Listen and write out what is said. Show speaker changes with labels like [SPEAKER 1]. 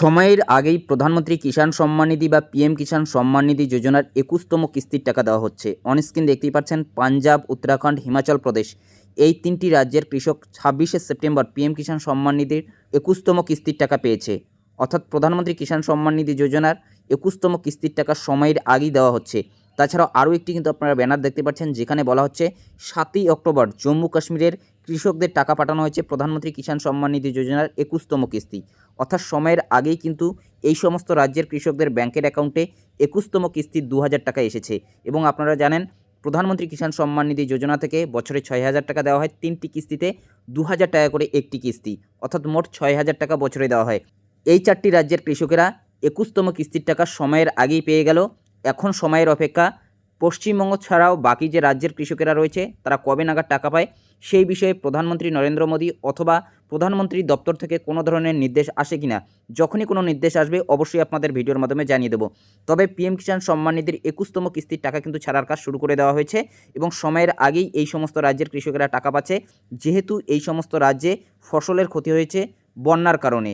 [SPEAKER 1] সময়ের আগেই প্রধানমন্ত্রী কিষাণ সম্মান নিধি বা পিএম কিষাণ সম্মান নিধি যোজনার একুশতম কিস্তির টাকা দেওয়া হচ্ছে। অনস্ক্রিন দেখতেই পাচ্ছেন পাঞ্জাব, উত্তরাখণ্ড, হিমাচল প্রদেশ। এই তিনটি রাজ্যের কৃষক ছাব্বিশে সেপ্টেম্বর পিএম কিষাণ সম্মান নিধির একুশতম কিস্তির টাকা পেয়েছে। অর্থাৎ প্রধানমন্ত্রী কিষাণ সম্মান নিধি যোজনার একুশতম কিস্তির টাকা সময়ের আগেই দেওয়া হচ্ছে। তাছাড়াও আরও একটি কিন্তু আপনারা ব্যানার দেখতে পাচ্ছেন, যেখানে বলা হচ্ছে সাতই অক্টোবর জম্মু কাশ্মীরের কৃষকদের টাকা পাঠানো হয়েছে প্রধানমন্ত্রী কিষাণ সম্মান নিধি যোজনার একুশতম কিস্তি। অর্থাৎ সময়ের আগেই কিন্তু এই সমস্ত রাজ্যের কৃষকদের ব্যাংকের অ্যাকাউন্টে একুশতম কিস্তির দু হাজার টাকা এসেছে এবং আপনারা জানেন, প্রধানমন্ত্রী কিষাণ সম্মান নিধি যোজনা থেকে বছরে ছয় হাজার টাকা দেওয়া হয়, তিনটি কিস্তিতে দু হাজার টাকা করে একটি কিস্তি, অর্থাৎ মোট ছয় হাজার টাকা বছরে দেওয়া হয়। এই চারটি রাজ্যের কৃষকেরা একুশতম কিস্তির টাকা সময়ের আগেই পেয়ে গেল। এখন সময়ের অপেক্ষা পশ্চিমবঙ্গ ছাড়াও বাকি যে রাজ্যের কৃষকেরা রয়েছে, তারা কবে নাগাদ টাকা পায়? সেই বিষয়ে প্রধানমন্ত্রী নরেন্দ্র মোদী অথবা প্রধানমন্ত্রী দপ্তর থেকে কোনো ধরনের নির্দেশ আসে কিনা, যখনই কোনো নির্দেশ আসবে অবশ্যই আপনাদের ভিডিওর মাধ্যমে জানিয়ে দেবো। তবে পিএম কিষাণ সম্মান নিধির একুশতম কিস্তির টাকা কিন্তু ছাড়ার কাজ শুরু করে দেওয়া হয়েছে এবং সময়ের আগেই এই সমস্ত রাজ্যের কৃষকেরা টাকা পাচ্ছে। যেহেতু এই সমস্ত রাজ্যে ফসলের ক্ষতি হয়েছে বন্যার কারণে।